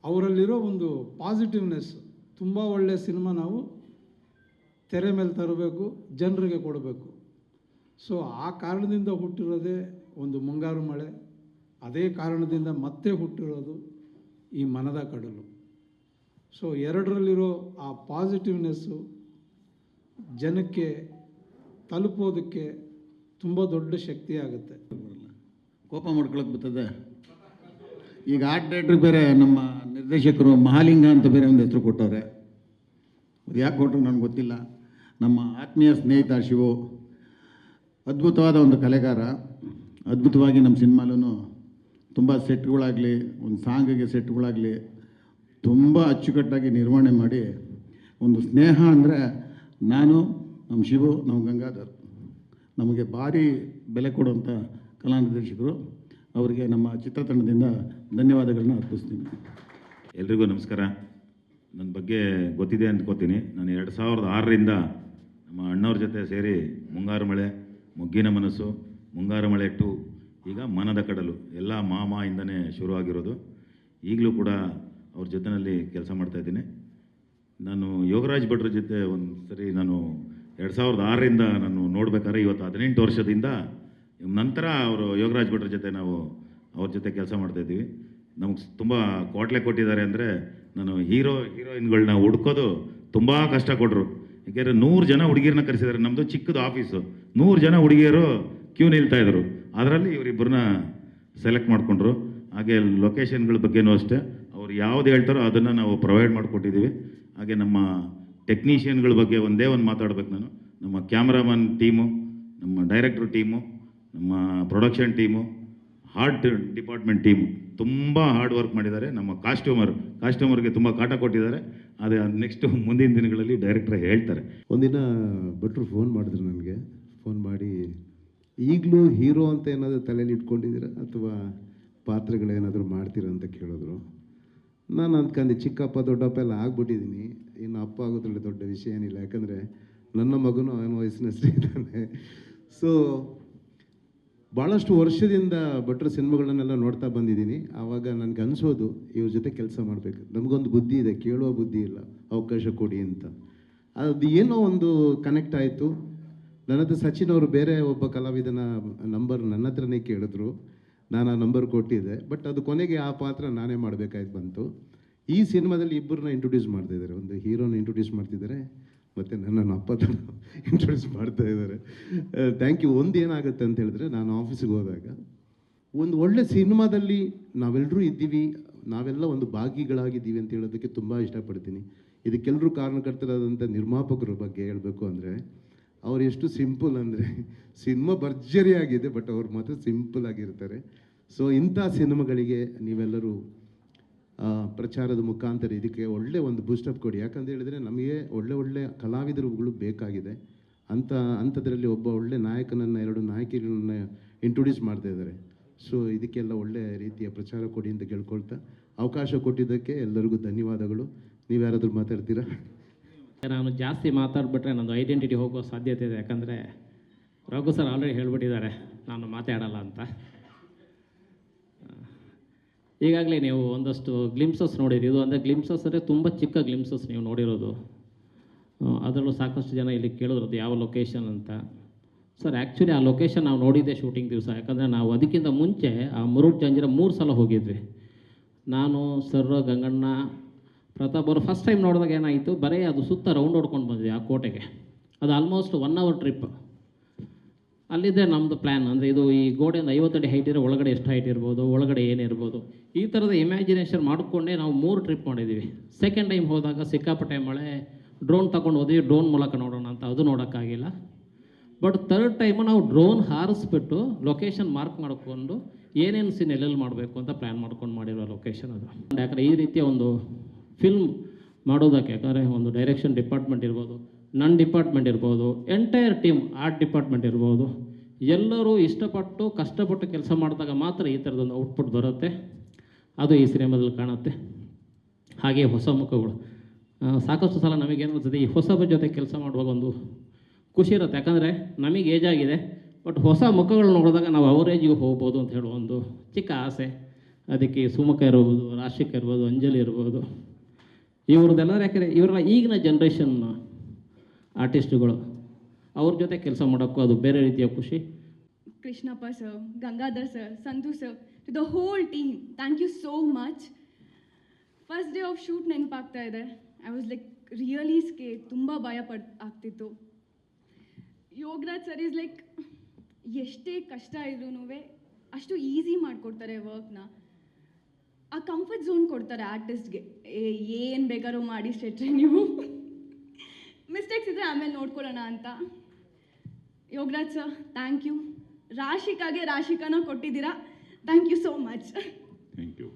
ಅವರಲ್ಲಿರೋ ಒಂದು ಪಾಸಿಟಿವ್ನೆಸ್ ತುಂಬ ಒಳ್ಳೆಯ ಸಿನಿಮಾ ನಾವು ತೆರೆ ಮೇಲೆ ತರಬೇಕು, ಜನರಿಗೆ ಕೊಡಬೇಕು. ಸೊ ಆ ಕಾರಣದಿಂದ ಹುಟ್ಟಿರೋದೇ ಒಂದು ಮುಂಗಾರು ಮಳೆ. ಅದೇ ಕಾರಣದಿಂದ ಮತ್ತೆ ಹುಟ್ಟಿರೋದು ಈ ಮನದ ಕಡಲು. ಸೊ ಎರಡರಲ್ಲಿರೋ ಆ ಪಾಸಿಟಿವ್ನೆಸ್ಸು ಜನಕ್ಕೆ ತಲುಪೋದಕ್ಕೆ ತುಂಬ ದೊಡ್ಡ ಶಕ್ತಿ ಆಗುತ್ತೆ. ಕೋಪ ಮಾಡ್ಕೊಳಕ್ಕೆ ಬರ್ತದೆ. ಈಗ ಆ ಡೈರೆಕ್ಟ್ರಿಗೆ ಬೇರೆ ನಮ್ಮ ನಿರ್ದೇಶಕರು ಮಹಾಲಿಂಗ ಅಂತ ಬೇರೆ ಒಂದು ಹೆಸರು ಕೊಟ್ಟವ್ರೆ. ಅದು ಯಾಕೆ ಕೊಟ್ಟರು ನನಗೆ ಗೊತ್ತಿಲ್ಲ. ನಮ್ಮ ಆತ್ಮೀಯ ಸ್ನೇಹಿತ ಶಿವು, ಅದ್ಭುತವಾದ ಒಂದು ಕಲೆಗಾರ. ಅದ್ಭುತವಾಗಿ ನಮ್ಮ ಸಿನಿಮಾಲೂ ತುಂಬ ಸೆಟ್ಗಳಾಗಲಿ, ಒಂದು ಸಾಂಗಿಗೆ ಸೆಟ್ಗಳಾಗಲಿ ತುಂಬ ಅಚ್ಚುಕಟ್ಟಾಗಿ ನಿರ್ವಹಣೆ ಮಾಡಿ ಒಂದು ಸ್ನೇಹ ಅಂದರೆ ನಾನು, ನಮ್ಮ ಶಿವು, ನಮ್ಮ ಗಂಗಾಧರ್. ನಮಗೆ ಭಾರಿ ಬೆಲೆ ಕೊಡುವಂಥ ಕಲಾ ನಿರ್ದೇಶಕರು ಅವರಿಗೆ ನಮ್ಮ ಚಿತ್ರತಂಡದಿಂದ ಧನ್ಯವಾದಗಳನ್ನ ಅರ್ಪಿಸ್ತೀನಿ. ಎಲ್ರಿಗೂ ನಮಸ್ಕಾರ. ನನ್ನ ಬಗ್ಗೆ ಗೊತ್ತಿದೆ ಅಂದ್ಕೋತೀನಿ ನಾನು ಎರಡು ಸಾವಿರದ ಆರರಿಂದ ನಮ್ಮ ಅಣ್ಣವ್ರ ಜೊತೆ ಸೇರಿ ಮುಂಗಾರು ಮಳೆ, ಮೊಗ್ಗಿನ ಮನಸ್ಸು, ಮುಂಗಾರು ಮಳೆ ಟು ಈಗ ಮನದ ಕಡಲು, ಎಲ್ಲ ಮಾಮಾಯಿಂದನೇ ಶುರುವಾಗಿರೋದು ಈಗಲೂ ಕೂಡ ಅವ್ರ ಜೊತೆಯಲ್ಲಿ ಕೆಲಸ ಮಾಡ್ತಾಯಿದ್ದೀನಿ ನಾನು ಯೋಗರಾಜ್ ಭಟ್ರ ಜೊತೆ ಒಂದು ಸರಿ ನಾನು ಎರಡು ಸಾವಿರದ ಆರರಿಂದ ನಾನು ನೋಡ್ಬೇಕಾದ್ರೆ ಇವತ್ತು ಹದಿನೆಂಟು ವರ್ಷದಿಂದ ನಂತರ ಅವರು ಯೋಗರಾಜ್ ಭಟ್ರ ಜೊತೆ ನಾವು ಅವ್ರ ಜೊತೆ ಕೆಲಸ ಮಾಡ್ತಾಯಿದ್ದೀವಿ ನಮಗೆ ತುಂಬ ಕ್ವಾಟ್ಲೆ ಕೊಟ್ಟಿದ್ದಾರೆ ಅಂದರೆ ನಾನು ಹೀರೋ ಹೀರೋಯಿನ್ಗಳನ್ನ ಹುಡ್ಕೋದು ತುಂಬ ಕಷ್ಟ ಕೊಟ್ಟರು ಯಾಕೆಂದರೆ ನೂರು ಜನ ಹುಡುಗಿರನ್ನ ಕರೆಸಿದ್ದಾರೆ ನಮ್ಮದು ಚಿಕ್ಕದು ಆಫೀಸು. ನೂರು ಜನ ಹುಡುಗಿಯರು ಕ್ಯೂ ನಿಲ್ತಾಯಿದ್ರು ಅದರಲ್ಲಿ ಇವರಿಬ್ಬರನ್ನ ಸೆಲೆಕ್ಟ್ ಮಾಡಿಕೊಂಡ್ರು. ಹಾಗೆ ಲೊಕೇಶನ್ಗಳ ಬಗ್ಗೆನೂ ಅಷ್ಟೇ. ಅವ್ರು ಯಾವ್ದು ಹೇಳ್ತಾರೋ ಅದನ್ನು ನಾವು ಪ್ರೊವೈಡ್ ಮಾಡಿಕೊಟ್ಟಿದ್ದೀವಿ ಹಾಗೆ ನಮ್ಮ ಟೆಕ್ನಿಷಿಯನ್ಗಳ ಬಗ್ಗೆ ಒಂದೇ ಒಂದು ಮಾತಾಡ್ಬೇಕು ನಾನು. ನಮ್ಮ ಕ್ಯಾಮ್ರಾಮನ್ ಟೀಮು, ನಮ್ಮ ಡೈರೆಕ್ಟ್ರ್ ಟೀಮು, ನಮ್ಮ production team art department team ತುಂಬ ಹಾರ್ಡ್ ವರ್ಕ್ ಮಾಡಿದ್ದಾರೆ. ನಮ್ಮ ಕಾಸ್ಟ್ಯೂಮರ್ ಕಾಸ್ಟ್ಯೂಮರ್ಗೆ ತುಂಬ ಕಾಟ ಕೊಟ್ಟಿದ್ದಾರೆ. ಅದೇ ನೆಕ್ಸ್ಟ್ ಮುಂದಿನ ದಿನಗಳಲ್ಲಿ ಡೈರೆಕ್ಟರ್ ಹೇಳ್ತಾರೆ. ಒಂದಿನ ಭಟ್ರು ಫೋನ್ ಮಾಡಿದ್ರು ನನಗೆ. ಫೋನ್ ಮಾಡಿ, ಈಗಲೂ ಹೀರೋ ಅಂತ ಏನಾದರೂ ತಲೆಯಲ್ಲಿ ಇಟ್ಕೊಂಡಿದ್ದೀರಾ? ಅಥವಾ ಪಾತ್ರಗಳೇನಾದರೂ ಮಾಡ್ತೀರಾ? ಅಂತ ಕೇಳಿದ್ರು. ನಾನು ಅಂದ್ಕೊಂಡೆ ಚಿಕ್ಕಪ್ಪ, ದೊಡ್ಡಪ್ಪ ಎಲ್ಲ ಆಗ್ಬಿಟ್ಟಿದ್ದೀನಿ. ಇನ್ನು ಅಪ್ಪ ಆಗೋದ್ರಲ್ಲಿ ದೊಡ್ಡ ವಿಷಯ ಏನಿಲ್ಲ. ಯಾಕಂದರೆ ನನ್ನ ಮಗನೂ ಅವನ ವಯಸ್ಸಿನ ಸ್ನೇಹಿತಾನೆ ಸೊ ಭಾಳಷ್ಟು ವರ್ಷದಿಂದ ಭಟ್ರ ಸಿನಿಮಾಗಳನ್ನೆಲ್ಲ ನೋಡ್ತಾ ಬಂದಿದ್ದೀನಿ. ಆವಾಗ ನನಗೆ ಅನಿಸೋದು, ಇವ್ರ ಜೊತೆ ಕೆಲಸ ಮಾಡಬೇಕು. ನಮಗೊಂದು ಬುದ್ಧಿ ಇದೆ, ಕೇಳುವ ಬುದ್ಧಿ ಇಲ್ಲ, ಅವಕಾಶ ಕೊಡಿ ಅಂತ. ಅದು ಏನೋ ಒಂದು ಕನೆಕ್ಟ್ ಆಯಿತು. ನನ್ನ ಸಚಿನ್ ಅವರು ಬೇರೆ ಒಬ್ಬ ಕಲಾವಿದನ ನಂಬರ್ ನನ್ನ ಹತ್ರನೇ ಕೇಳಿದ್ರು. ನಾನು ಆ ನಂಬರ್ ಕೊಟ್ಟಿದ್ದೆ. ಬಟ್ ಅದು ಕೊನೆಗೆ ಆ ಪಾತ್ರ ನಾನೇ ಮಾಡಬೇಕಾಯ್ತು ಬಂತು. ಈ ಸಿನಿಮಾದಲ್ಲಿ ಇಬ್ಬರನ್ನ ಇಂಟ್ರೊಡ್ಯೂಸ್ ಮಾಡ್ತಿದ್ದಾರೆ. ಒಂದು ಹೀರೋನ ಇಂಟ್ರೊಡ್ಯೂಸ್ ಮಾಡ್ತಿದ್ದಾರೆ. ಮತ್ತು ನನ್ನನ್ನು ಅಪ್ಪ ಇಂಟ್ರೊಡ್ಯೂಸ್ ಮಾಡ್ತಾ ಇದ್ದಾರೆ. ಥ್ಯಾಂಕ್ ಯು ಒಂದು ಏನಾಗುತ್ತೆ ಅಂತ ಹೇಳಿದ್ರೆ ನಾನು ಆಫೀಸಿಗೆ ಹೋದಾಗ ಒಂದು ಒಳ್ಳೆ ಸಿನಿಮಾದಲ್ಲಿ ನಾವೆಲ್ಲರೂ ಇದ್ದೀವಿ, ನಾವೆಲ್ಲ ಒಂದು ಭಾಗಿಗಳಾಗಿದ್ದೀವಿ ಅಂತ ಹೇಳೋದಕ್ಕೆ ತುಂಬ ಇಷ್ಟಪಡ್ತೀನಿ. ಇದಕ್ಕೆಲ್ಲರೂ ಕಾರಣಕರ್ತರಾದಂಥ ನಿರ್ಮಾಪಕರ ಬಗ್ಗೆ ಹೇಳಬೇಕು ಅಂದರೆ ಅವ್ರು ಎಷ್ಟು ಸಿಂಪಲ್ ಅಂದರೆ ಸಿನಿಮಾ ಭರ್ಜರಿಯಾಗಿದೆ, ಬಟ್ ಅವ್ರು ಮಾತ್ರ ಸಿಂಪಲ್ ಆಗಿರ್ತಾರೆ. ಸೊ ಇಂಥ ಸಿನಿಮಾಗಳಿಗೆ ನೀವೆಲ್ಲರೂ ಪ್ರಚಾರದ ಮುಖಾಂತರ ಇದಕ್ಕೆ ಒಳ್ಳೆ ಒಂದು ಬೂಸ್ಟಪ್ ಕೊಡಿ. ಯಾಕಂತ ಹೇಳಿದರೆ ನಮಗೆ ಒಳ್ಳೆ ಒಳ್ಳೆ ಕಲಾವಿದರುಗಳು ಬೇಕಾಗಿದೆ. ಅಂಥ ಅಂಥದ್ರಲ್ಲಿ ಒಬ್ಬ ಒಳ್ಳೆ ನಾಯಕನನ್ನು, ಎರಡು ನಾಯಕಿಗಳನ್ನ ಇಂಟ್ರೊಡ್ಯೂಸ್ ಮಾಡ್ತಾ ಇದ್ದಾರೆ. ಸೊ ಇದಕ್ಕೆಲ್ಲ ಒಳ್ಳೆ ರೀತಿಯ ಪ್ರಚಾರ ಕೊಡಿ ಅಂತ ಕೇಳ್ಕೊಳ್ತಾ, ಅವಕಾಶ ಕೊಟ್ಟಿದ್ದಕ್ಕೆ ಎಲ್ಲರಿಗೂ ಧನ್ಯವಾದಗಳು. ನೀವು ಯಾರಾದರೂ ಮಾತಾಡ್ತೀರಾ? ನಾನು ಜಾಸ್ತಿ ಮಾತಾಡ್ಬಿಟ್ರೆ ನನ್ನದು ಐಡೆಂಟಿಟಿ ಹೋಗೋ ಸಾಧ್ಯತೆ ಇದೆ. ಯಾಕಂದರೆ ರಘು ಸರ್ ಆಲ್ರೆಡಿ ಹೇಳ್ಬಿಟ್ಟಿದ್ದಾರೆ, ನಾನು ಮಾತಾಡಲ್ಲ ಅಂತ. ಈಗಾಗಲೇ ನೀವು ಒಂದಷ್ಟು ಗ್ಲಿಮ್ಸಸ್ ನೋಡಿರಿ. ಇದು ಅಂದರೆ ಗ್ಲಿಮ್ಸಸ್ ಅಂದರೆ ತುಂಬ ಚಿಕ್ಕ ಗ್ಲಿಮ್ಸಸ್ ನೀವು ನೋಡಿರೋದು. ಅದರಲ್ಲೂ ಸಾಕಷ್ಟು ಜನ ಇಲ್ಲಿ ಕೇಳಿದ್ರದ್ದು ಯಾವ ಲೊಕೇಶನ್ ಅಂತ. ಸರ್ ಆ್ಯಕ್ಚುಲಿ ಆ ಲೊಕೇಶನ್ ನಾವು ನೋಡಿದ್ದೆ ಶೂಟಿಂಗ್ ದಿವಸ. ಯಾಕಂದರೆ ನಾವು ಅದಕ್ಕಿಂತ ಮುಂಚೆ ಆ ಮುರುಡ್ ಜಂಜಿರ ಮೂರು ಸಲ ಹೋಗಿದ್ವಿ. ನಾನು ಸರ್ ಗಂಗಣ್ಣ, ಪ್ರತಾಪ್ ಅವರು ಫಸ್ಟ್ ಟೈಮ್ ನೋಡಿದಾಗ ಏನಾಯಿತು, ಬರೀ ಅದು ಸುತ್ತ ರೌಂಡ್ ಹೊಡ್ಕೊಂಡು ಬಂದ್ವಿ ಆ ಕೋಟೆಗೆ. ಅದು ಆಲ್ಮೋಸ್ಟ್ ಒನ್ ಅವರ್ ಟ್ರಿಪ್ ಅಲ್ಲಿದ್ದೆ ನಮ್ಮದು ಪ್ಲ್ಯಾನ್ ಅಂದರೆ ಇದು ಈ ಗೋಡೆಯಿಂದ ಐವತ್ತು ಅಡಿ ಹೈಟ್ ಇರೋ ಒಳಗಡೆ ಎಷ್ಟು ಹೈಟ್ ಇರ್ಬೋದು, ಒಳಗಡೆ ಏನಿರ್ಬೋದು ಈ ಥರದ ಇಮ್ಯಾಜಿನೇಷನ್ ಮಾಡಿಕೊಂಡೇ ನಾವು ಮೂರು ಟ್ರಿಪ್ ಮಾಡಿದ್ದೀವಿ ಸೆಕೆಂಡ್ ಟೈಮ್ ಹೋದಾಗ ಸಿಕ್ಕಾಪಟ್ಟೆ ಮಳೆ ಡ್ರೋನ್ ತಗೊಂಡು ಹೋದ್ವಿ ಡ್ರೋನ್ ಮೂಲಕ ನೋಡೋಣ ಅಂತ. ಅದು ನೋಡೋಕ್ಕಾಗಿಲ್ಲ. ಬಟ್ ತರ್ಡ್ ಟೈಮು ನಾವು ಡ್ರೋನ್ ಹಾರಿಸ್ಬಿಟ್ಟು ಲೊಕೇಶನ್ ಮಾರ್ಕ್ ಮಾಡಿಕೊಂಡು ಏನೇನು ಸೀನ್ ಎಲ್ಲೆಲ್ಲಿ ಮಾಡಬೇಕು ಅಂತ ಪ್ಲ್ಯಾನ್ ಮಾಡ್ಕೊಂಡು ಮಾಡಿರೋ ಲೊಕೇಶನ್ ಅದು. ಯಾಕಂದರೆ ಈ ರೀತಿಯ ಒಂದು ಫಿಲ್ಮ್ ಮಾಡೋದಕ್ಕೆ, ಯಾಕಂದರೆ ಒಂದು ಡೈರೆಕ್ಷನ್ ಡಿಪಾರ್ಟ್ಮೆಂಟ್ ಇರ್ಬೋದು ನನ್ನ ಡಿಪಾರ್ಟ್ಮೆಂಟ್ ಇರ್ಬೋದು ಎಂಟೈರ್ ಟೀಮ್ ಆರ್ಟ್ ಡಿಪಾರ್ಟ್ಮೆಂಟ್ ಇರ್ಬೋದು, ಎಲ್ಲರೂ ಇಷ್ಟಪಟ್ಟು ಕಷ್ಟಪಟ್ಟು ಕೆಲಸ ಮಾಡಿದಾಗ ಮಾತ್ರ ಈ ಥರದೊಂದು ಔಟ್ಪುಟ್ ಬರುತ್ತೆ. ಅದು ಈ ಸಿನಿಮಾದಲ್ಲಿ ಕಾಣುತ್ತೆ. ಹಾಗೆ ಹೊಸ ಮುಖಗಳು. ಸಾಕಷ್ಟು ಸಲ ನಮಗೇನಿರ್ತದೆ ಈ ಹೊಸ ಜೊತೆ ಕೆಲಸ ಮಾಡುವಾಗ ಒಂದು ಖುಷಿ ಇರುತ್ತೆ. ಯಾಕಂದರೆ ನಮಗೆ ಏಜ್ ಆಗಿದೆ ಬಟ್ ಹೊಸ ಮುಖಗಳು ನೋಡಿದಾಗ ನಾವು ಅವ್ರ ಏಜಿಗೆ ಹೋಗ್ಬೋದು ಅಂತ ಹೇಳೋ ಒಂದು ಚಿಕ್ಕ ಆಸೆ. ಅದಕ್ಕೆ ಸುಮುಖ ಇರ್ಬೋದು, ರಾಶಿಕ ಇರ್ಬೋದು, ಅಂಜಲಿ ಇರ್ಬೋದು. ಇವ್ರದ್ದೆಲ್ಲರೂ ಯಾಕಂದರೆ ಇವರೆಲ್ಲ ಈಗಿನ ಜನ್ರೇಷನ್ ಆರ್ಟಿಸ್ಟ್ಗಳು. ಅವ್ರ ಜೊತೆ ಕೆಲಸ ಮಾಡೋಕ್ಕೂ ಅದು ಬೇರೆ ರೀತಿಯ ಖುಷಿ. Krishnappa sir Gangadhar sir Santhu sir to the whole team thank you so much first day of shoot ನೆನಪಾಗ್ತಾ ಇದೆ. I was like really scare ತುಂಬ ಭಯ ಪಡ್, ಆಗ್ತಿತ್ತು. ಯೋಗರಾಜ್ ಸರ್ ಇಸ್ ಲೈಕ್ ಎಷ್ಟೇ ಕಷ್ಟ ಇದ್ರೂ ಅಷ್ಟು ಈಸಿ ಮಾಡಿಕೊಡ್ತಾರೆ ವರ್ಕ್ನ ಆ ಕಂಫರ್ಟ್ ಝೋನ್ ಕೊಡ್ತಾರೆ ಆರ್ಟಿಸ್ಟ್ಗೆ ಏನು ಬೇಕಾದ್ರೂ ಮಾಡಿ ಸ್ಟ್ರೆಟ್ರೆ ನೀವು. ಮಿಸ್ಟೇಕ್ಸ್ ಇದ್ದರೆ ಆಮೇಲೆ ನೋಡ್ಕೊಳ್ಳೋಣ ಅಂತ. ಯೋಗರಾಜ್ ಸರ್ ಥ್ಯಾಂಕ್ ಯು ರಾಶಿಕಾಗೆ ರಾಶಿಕಾನ ಕೊಟ್ಟಿದ್ದೀರಾ? Thank you so much thank you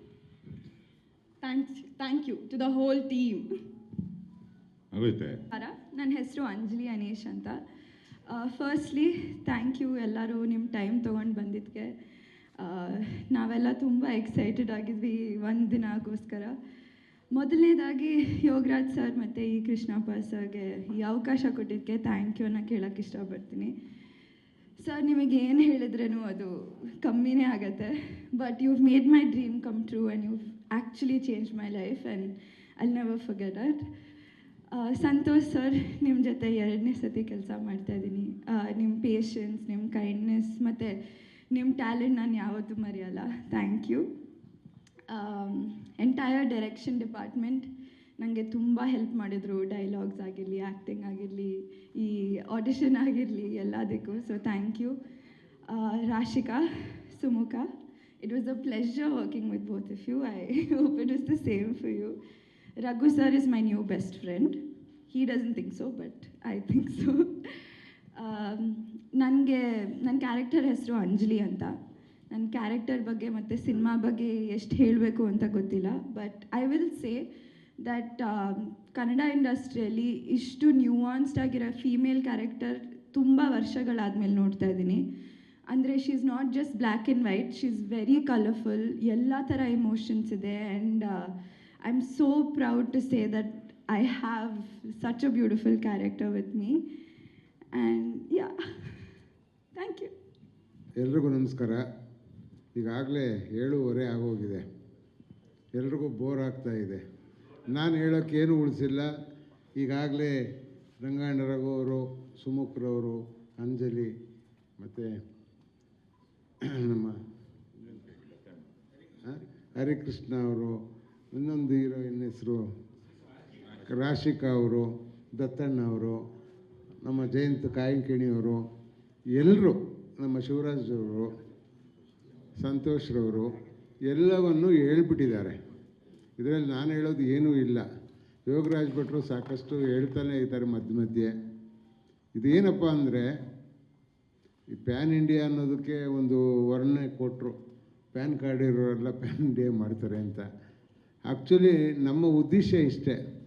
thanks thank you to the whole team ನನ್ನ ಹೆಸರು ಅಂಜಲಿ ಅನೀಶ್ ಅಂತ. ಫಸ್ಟ್ಲಿ ಥ್ಯಾಂಕ್ ಯು ಎಲ್ಲರೂ ನಿಮ್ಮ ಟೈಮ್ ತೊಗೊಂಡು ಬಂದಿದ್ದಕ್ಕೆ ನಾವೆಲ್ಲ ತುಂಬ ಎಕ್ಸೈಟೆಡ್ ಆಗಿದ್ವಿ ಒಂದು ದಿನಕ್ಕೋಸ್ಕರ ಮೊದಲನೇದಾಗಿ ಯೋಗರಾಜ್ ಸರ್ ಮತ್ತು ಈ ಕೃಷ್ಣಪ್ಪ ಸರ್ಗೆ ಈ ಅವಕಾಶ ಕೊಟ್ಟಿದ್ದಕ್ಕೆ ಥ್ಯಾಂಕ್ ಯು ಅನ್ನೋ ಕೇಳೋಕ್ಕೆ ಇಷ್ಟಪಡ್ತೀನಿ. ಸರ್, ನಿಮಗೆ ಏನು ಹೇಳಿದ್ರೂ ಅದು ಕಮ್ಮಿನೇ ಆಗುತ್ತೆ but you made my dream come true and you actually change my life and I never forget it Santosh sir ನಿಮ್ಮ ಜೊತೆ ಎರಡನೇ ಸತಿ ಕೆಲಸ ಮಾಡ್ತಾಯಿದ್ದೀನಿ ನಿಮ್ಮ ಪೇಷನ್ಸ್ ನಿಮ್ಮ ಕೈಂಡ್ನೆಸ್ ಮತ್ತು ನಿಮ್ಮ ಟ್ಯಾಲೆಂಟ್ ನಾನು ಯಾವತ್ತೂ ಮರೆಯಲ್ಲ. Thank you entire direction department ನನಗೆ ತುಂಬ ಹೆಲ್ಪ್ ಮಾಡಿದರು ಡೈಲಾಗ್ಸ್ ಆಗಿರಲಿ ಆ್ಯಕ್ಟಿಂಗ್ ಆಗಿರಲಿ, ಈ ಆಡಿಷನ್ ಆಗಿರಲಿ ಎಲ್ಲದಕ್ಕೂ. So thank you Rashika, Sumukha it was a pleasure working with both of you I hope it is the same for you Raghu sir is my new best friend he doesn't think so but I think so ನನಗೆ ನನ್ನ character ಹೆಸರು ಅಂಜಲಿ ಅಂತ. ನನ್ನ character ಬಗ್ಗೆ ಮತ್ತು cinema ಬಗ್ಗೆ ಎಷ್ಟು ಹೇಳಬೇಕು ಅಂತ ಗೊತ್ತಿಲ್ಲ. But I will say that Kannada ಇಂಡಸ್ಟ್ರಿಯಲ್ಲಿ ಇಷ್ಟು ನ್ಯೂವಾನ್ಸ್ಡ್ ಆಗಿರೋ ಫೀಮೇಲ್ ಕ್ಯಾರೆಕ್ಟರ್ ತುಂಬ ವರ್ಷಗಳಾದಮೇಲೆ ನೋಡ್ತಾ ಇದ್ದೀನಿ. ಅಂದರೆ she is not just black and white she is very colourful ಎಲ್ಲ ಥರ ಇಮೋಷನ್ಸ್ ಇದೆ. And I am so proud to say that I have such a beautiful character with me and yeah thank you ಎಲ್ರಿಗೂ ನಮಸ್ಕಾರ. ಈಗಾಗಲೇ ಏಳುವರೆ ಆಗೋಗಿದೆ. ಎಲ್ರಿಗೂ bore ಆಗ್ತಾ ಇದೆ. ನಾನು ಹೇಳೋಕ್ಕೇನು ಉಳಿಸಿಲ್ಲ. ಈಗಾಗಲೇ ರಂಗಾಯಣ ರಘು ಅವರು ಸುಮುಖ್ರವರು ಅಂಜಲಿ ಮತ್ತು ನಮ್ಮ ಹರಿಕೃಷ್ಣ ಅವರು, ಇನ್ನೊಂದು ಹೀರೋಯಿನ್ ಹೆಸರು ರಾಶಿಕಾ ಅವರು, ದತ್ತಣ್ಣ ಅವರು, ನಮ್ಮ ಜಯಂತ್ ಕಾಯಂಕಿಣಿಯವರು ಎಲ್ಲರೂ ನಮ್ಮ ಶಿವರಾಜ್ ಅವರು ಸಂತೋಷ್ರವರು ಎಲ್ಲವನ್ನು ಹೇಳ್ಬಿಟ್ಟಿದ್ದಾರೆ. ಇದರಲ್ಲಿ ನಾನು ಹೇಳೋದು ಏನೂ ಇಲ್ಲ. ಯೋಗರಾಜ್ ಭಟ್ರು ಸಾಕಷ್ಟು ಹೇಳ್ತಾನೆ ಇದ್ದಾರೆ ಮಧ್ಯ ಮಧ್ಯೆ. ಇದೇನಪ್ಪ ಅಂದರೆ, ಈ ಪ್ಯಾನ್ ಇಂಡಿಯಾ ಅನ್ನೋದಕ್ಕೆ ಒಂದು ವರ್ಣನೆ ಕೊಟ್ಟರು ಪ್ಯಾನ್ ಕಾರ್ಡ್ ಇರೋರೆಲ್ಲ ಪ್ಯಾನ್ ಇಂಡಿಯಾ ಮಾಡ್ತಾರೆ ಅಂತ. ಆ್ಯಕ್ಚುಲಿ ನಮ್ಮ ಉದ್ದೇಶ ಇಷ್ಟೇ.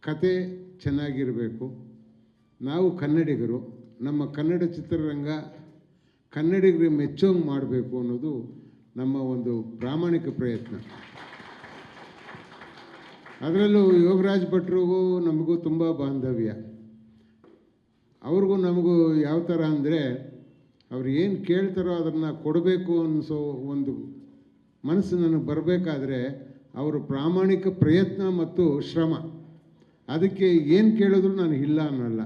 ಕತೆ ಚೆನ್ನಾಗಿರಬೇಕು. ನಾವು ಕನ್ನಡಿಗರು. ನಮ್ಮ ಕನ್ನಡ ಚಿತ್ರರಂಗ ಕನ್ನಡಿಗರಿಗೆ ಮೆಚ್ಚೋಂಗೆ ಮಾಡಬೇಕು ಅನ್ನೋದು ನಮ್ಮ ಒಂದು ಪ್ರಾಮಾಣಿಕ ಪ್ರಯತ್ನ. ಅದರಲ್ಲೂ ಯೋಗರಾಜ್ ಭಟ್ರಿಗೂ ನಮಗೂ ತುಂಬ ಬಾಂಧವ್ಯ. ಅವ್ರಿಗೂ ನಮಗೂ ಯಾವ ಥರ ಅಂದರೆ ಅವ್ರು ಏನು ಕೇಳ್ತಾರೋ ಅದನ್ನು ಕೊಡಬೇಕು ಅನ್ನಿಸೋ ಒಂದು ಮನಸ್ಸು ನನಗೆ ಬರಬೇಕಾದ್ರೆ ಅವರ ಪ್ರಾಮಾಣಿಕ ಪ್ರಯತ್ನ ಮತ್ತು ಶ್ರಮ. ಅದಕ್ಕೆ ಏನು ಕೇಳಿದ್ರು ನಾನು ಇಲ್ಲ ಅನ್ನೋಲ್ಲ.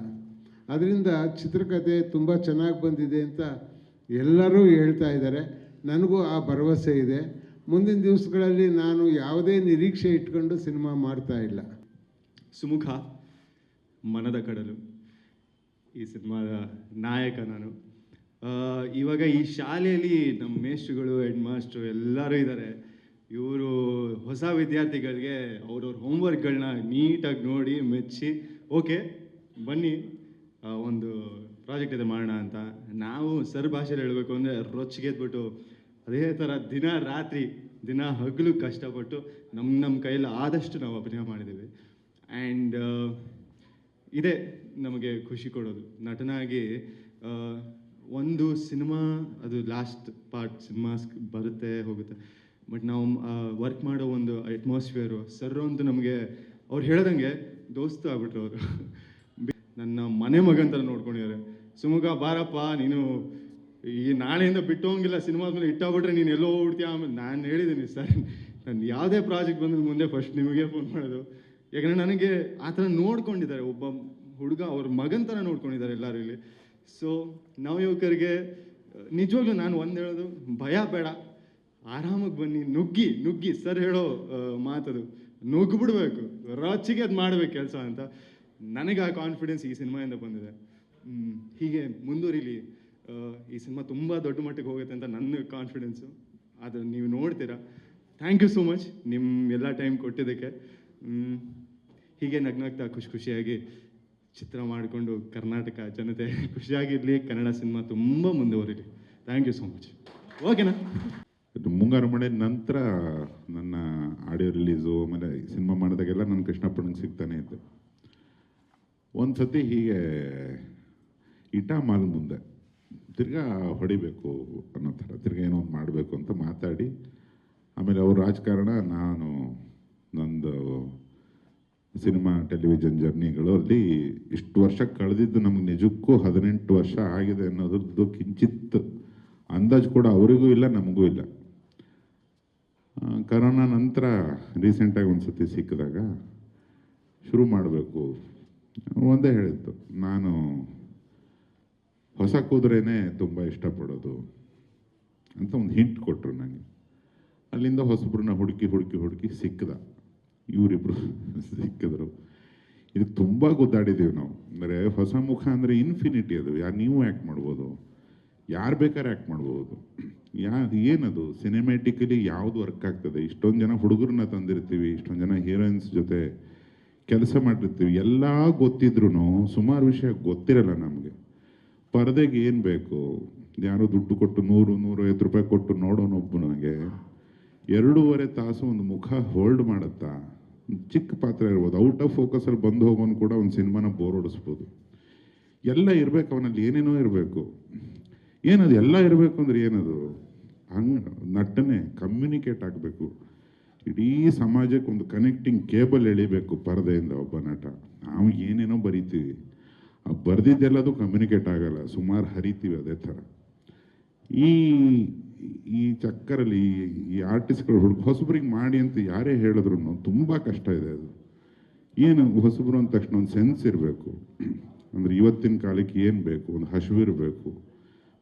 ಅದರಿಂದ ಚಿತ್ರಕಥೆ ತುಂಬ ಚೆನ್ನಾಗಿ ಬಂದಿದೆ ಅಂತ ಎಲ್ಲರೂ ಹೇಳ್ತಾ ಇದ್ದಾರೆ, ನನಗೂ ಆ ಭರವಸೆ ಇದೆ. ಮುಂದಿನ ದಿವಸಗಳಲ್ಲಿ ನಾನು ಯಾವುದೇ ನಿರೀಕ್ಷೆ ಇಟ್ಕೊಂಡು ಸಿನಿಮಾ ಮಾಡ್ತಾ ಇಲ್ಲ. ಸುಮುಖ, ಮನದ ಕಡಲು. ಈ ಸಿನಿಮಾದ ನಾಯಕ ನಾನು. ಇವಾಗ ಈ ಶಾಲೆಯಲ್ಲಿ ನಮ್ಮ ಮೇಷ್ಟ್ರುಗಳು, ಹೆಡ್ ಮಾಸ್ಟ್ರು ಎಲ್ಲರೂ ಇದ್ದಾರೆ. ಇವರು ಹೊಸ ವಿದ್ಯಾರ್ಥಿಗಳಿಗೆ ಅವ್ರವ್ರ ಹೋಮ್ವರ್ಕ್ಗಳನ್ನ ನೀಟಾಗಿ ನೋಡಿ ಮೆಚ್ಚಿ, ಓಕೆ, ಬನ್ನಿ ಒಂದು ಪ್ರಾಜೆಕ್ಟ್ ಇದೆ ಮಾಡೋಣ ಅಂತ ನಾವು ಸರ್ ಭಾಷೆಯಲ್ಲಿ ಹೇಳಬೇಕು ಅಂದರೆ ರೊಚ್ಚಿಗೆದ್ಬಿಟ್ಟು ಅದೇ ಥರ ದಿನ ರಾತ್ರಿ, ದಿನ ಹಗಲು ಕಷ್ಟಪಟ್ಟು ನಮ್ಮ ನಮ್ಮ ಕೈಯಲ್ಲಿ ಆದಷ್ಟು ನಾವು ಅಭಿನಯ ಮಾಡಿದ್ದೀವಿ. ಆ್ಯಂಡ್ ಇದೇ ನಮಗೆ ಖುಷಿ ಕೊಡೋದು. ನಟನಾಗಿ ಒಂದು ಸಿನಿಮಾ, ಅದು ಲಾಸ್ಟ್ ಪಾರ್ಟ್ ಸಿನಿಮಾ ಬರುತ್ತೆ, ಹೋಗುತ್ತೆ. ಬಟ್ ನಾವು ವರ್ಕ್ ಮಾಡೋ ಒಂದು ಅಟ್ಮಾಸ್ಫಿಯರು ಸರ್ ಅಂತೂ ನಮಗೆ, ಅವ್ರು ಹೇಳ್ದಂಗೆ ದೋಸ್ತು ಆಗ್ಬಿಟ್ರು ಅವರು. ನನ್ನ ಮನೆ ಮಗ ಥರ ನೋಡ್ಕೊಂಡಿದ್ದಾರೆ. ಸುಮುಖ, ಬಾರಪ್ಪ, ನೀನು ಈ ನಾಳೆಯಿಂದ ಬಿಟ್ಟು ಹೋಗಿಲ್ಲ ಸಿನಿಮಾದ ಮೇಲೆ ಇಟ್ಟಾಗ್ಬಿಟ್ರೆ ನೀನು ಎಲ್ಲೋ ಹೋಗ್ಬಿಡ್ತೀಯ ಆಮೇಲೆ ನಾನು ಹೇಳಿದ್ದೀನಿ ಸರ್, ನಾನು ಯಾವುದೇ ಪ್ರಾಜೆಕ್ಟ್ ಬಂದ್ರೆ ಮುಂದೆ ಫಸ್ಟ್ ನಿಮಗೆ ಫೋನ್ ಮಾಡೋದು. ಯಾಕಂದರೆ ನನಗೆ ಆ ಥರ ನೋಡ್ಕೊಂಡಿದ್ದಾರೆ, ಒಬ್ಬ ಹುಡುಗ ಅವ್ರ ಮಗನ ಥರ ನೋಡ್ಕೊಂಡಿದ್ದಾರೆ ಎಲ್ಲರೂ ಇಲ್ಲಿ. ಸೊ ನವಯುವಕರಿಗೆ ನಿಜವಾಗ್ಲೂ ನಾನು ಒಂದು ಹೇಳೋದು, ಭಯ ಬೇಡ. ಆರಾಮಾಗಿ ಬನ್ನಿ, ನುಗ್ಗಿ ನುಗ್ಗಿ, ಸರ್ ಹೇಳೋ ಮಾತದು. ನುಗ್ಗಿಬಿಡ್ಬೇಕು ರೊಚ್ಚಿಗೆ ಅದು ಮಾಡ್ಬೇಕು ಕೆಲಸ ಅಂತ. ನನಗೆ ಆ ಕಾನ್ಫಿಡೆನ್ಸ್ ಈ ಸಿನಿಮಾಯಿಂದ ಬಂದಿದೆ. ಹೀಗೆ ಮುಂದುವರಿಲಿ. ಈ ಸಿನಿಮಾ ತುಂಬ ದೊಡ್ಡ ಮಟ್ಟಿಗೆ ಹೋಗುತ್ತೆ ಅಂತ ನನ್ನ ಕಾನ್ಫಿಡೆನ್ಸು ಅದು ನೀವು ನೋಡ್ತೀರಾ? ಥ್ಯಾಂಕ್ ಯು ಸೋ ಮಚ್ ನಿಮ್ಮ ಎಲ್ಲ ಟೈಮ್ ಕೊಟ್ಟಿದ್ದಕ್ಕೆ. ಹೀಗೆ ನಗ್ನಾಗ್ತಾ ಖುಷಿ ಖುಷಿಯಾಗಿ ಚಿತ್ರ ಮಾಡಿಕೊಂಡು ಕರ್ನಾಟಕ ಜನತೆ ಖುಷಿಯಾಗಿರಲಿ, ಕನ್ನಡ ಸಿನಿಮಾ ತುಂಬ ಮುಂದುವರಿಲಿ. ಥ್ಯಾಂಕ್ ಯು ಸೋ ಮಚ್ ಓಕೆನಾ ಅದು ಮುಂಗಾರು ಮಳೆ ನಂತರ ನನ್ನ ಆಡಿಯೋ ರಿಲೀಸು ಆಮೇಲೆ ಸಿನಿಮಾ ಮಾಡಿದಾಗೆಲ್ಲ ನನ್ನ ಕೃಷ್ಣಪ್ಪನಿಗೆ ಸಿಗ್ತಾನೆ ಇದ್ದೆ. ಒಂದು ಸತಿ ಹೀಗೆ ಇಟಾ ಮಾಲ್ ಮುಂದೆ. ತಿರ್ಗಾ ಹೊಡಿಬೇಕು ಅನ್ನೋ ಥರ, ತಿರ್ಗಾ ಏನೋ ಒಂದು ಮಾಡಬೇಕು ಅಂತ ಮಾತಾಡಿ, ಆಮೇಲೆ ಅವ್ರ ರಾಜಕಾರಣ ನಾನು ನಂದು ಸಿನಿಮಾ, ಟೆಲಿವಿಷನ್ ಜರ್ನಿಗಳು ಅಲ್ಲಿ ಇಷ್ಟು ವರ್ಷ ಕಳೆದಿದ್ದು ನಮ್ಗೆ ನಿಜಕ್ಕೂ ಹದಿನೆಂಟು ವರ್ಷ ಆಗಿದೆ ಅನ್ನೋದ್ರದ್ದು ಕಿಂಚಿತ್ ಅಂದಾಜು ಕೂಡ ಅವರಿಗೂ ಇಲ್ಲ, ನಮಗೂ ಇಲ್ಲ. ಕರೋನಾ ನಂತರ ರೀಸೆಂಟಾಗಿ ಒಂದು ಸತಿ ಸಿಕ್ಕಿದಾಗ ಶುರು ಮಾಡಬೇಕು, ಒಂದೇ ಹೇಳಿದ್ದು. ನಾನು ಹೊಸ ಕುದುರೆನೇ ತುಂಬ ಇಷ್ಟಪಡೋದು ಅಂತ ಒಂದು ಹಿಂಟ್ ಕೊಟ್ಟರು ನನಗೆ ಅಲ್ಲಿಂದ ಹೊಸಬ್ರನ್ನ ಹುಡುಕಿ ಹುಡುಕಿ ಹುಡುಕಿ ಸಿಕ್ಕದ ಇವರಿಬ್ರು ಸಿಕ್ಕಿದ್ರು. ಇದು ತುಂಬ ಗುದ್ದಾಡಿದ್ದೀವಿ ನಾವು. ಅಂದರೆ ಹೊಸ ಮುಖ ಅಂದರೆ ಇನ್ಫಿನಿಟಿ ಅದು. ಯಾರು ನೀವು ಆ್ಯಕ್ಟ್ ಮಾಡ್ಬೋದು, ಯಾರು ಬೇಕಾದ್ರೆ ಆ್ಯಕ್ಟ್ ಮಾಡ್ಬೋದು. ಯಾ, ಏನದು? ಸಿನಿಮ್ಯಾಟಿಕಲಿ ಯಾವುದು ವರ್ಕ್ ಆಗ್ತದೆ? ಇಷ್ಟೊಂದು ಜನ ಹುಡುಗರನ್ನ ತಂದಿರ್ತೀವಿ, ಇಷ್ಟೊಂದು ಜನ ಹೀರೋಯಿನ್ಸ್ ಜೊತೆ ಕೆಲಸ ಮಾಡಿರ್ತೀವಿ. ಎಲ್ಲ ಗೊತ್ತಿದ್ರು ಸುಮಾರು ವಿಷಯ ಗೊತ್ತಿರಲ್ಲ ನಮಗೆ. ಪರದೆಗೆ ಏನು ಬೇಕು? ಯಾರೋ ದುಡ್ಡು ಕೊಟ್ಟು ನೂರು, ನೂರೈವತ್ತು ರೂಪಾಯಿ ಕೊಟ್ಟು ನೋಡೋನೊಬ್ಬನಿಗೆ ಎರಡೂವರೆ ತಾಸು ಒಂದು ಮುಖ ಹೋಲ್ಡ್ ಮಾಡುತ್ತಾ? ಚಿಕ್ಕ ಪಾತ್ರ ಇರ್ಬೋದು. ಔಟ್ ಆಫ್ ಫೋಕಸಲ್ಲಿ ಬಂದು ಹೋಗೋನು ಕೂಡ ಒಂದು ಸಿನಿಮಾನ ಬೋರ್ ಹೊಡಿಸ್ಬೋದು ಎಲ್ಲ ಇರಬೇಕು, ಅವನಲ್ಲಿ ಏನೇನೋ ಇರಬೇಕು. ಏನದು ಎಲ್ಲ ಇರಬೇಕು ಅಂದ್ರೆ ಏನದು? ಹಂಗೆ ನಟನೆ ಕಮ್ಯುನಿಕೇಟ್ ಆಗಬೇಕು. ಇಡೀ ಸಮಾಜಕ್ಕೆ ಒಂದು ಕನೆಕ್ಟಿಂಗ್ ಕೇಬಲ್ ಎಳಿಬೇಕು ಪರದೆಯಿಂದ ಒಬ್ಬ ನಟ. ನಾವು ಏನೇನೋ ಬರಿತೀವಿ. ಬರೆದಿದ್ದೆಲ್ಲದು ಕಮ್ಯುನಿಕೇಟ್ ಆಗಲ್ಲ, ಸುಮಾರು ಹರಿತೀವಿ ಅದೇ ಥರ. ಈ ಈ ಚಕ್ಕರಲ್ಲಿ ಈ ಆರ್ಟಿಸ್ಟ್ಗಳು ಹುಡುಗ ಹೊಸಬ್ರಿಗೆ ಮಾಡಿ ಅಂತ ಯಾರೇ ಹೇಳಿದ್ರು ತುಂಬ ಕಷ್ಟ ಇದೆ ಅದು. ಏನು ಹೊಸಬ್ರು ಅಂದ ತಕ್ಷಣ ಒಂದು ಸೆನ್ಸ್ ಇರಬೇಕು. ಅಂದರೆ ಇವತ್ತಿನ ಕಾಲಕ್ಕೆ ಏನು ಬೇಕು, ಒಂದು ಹಸಿವಿರಬೇಕು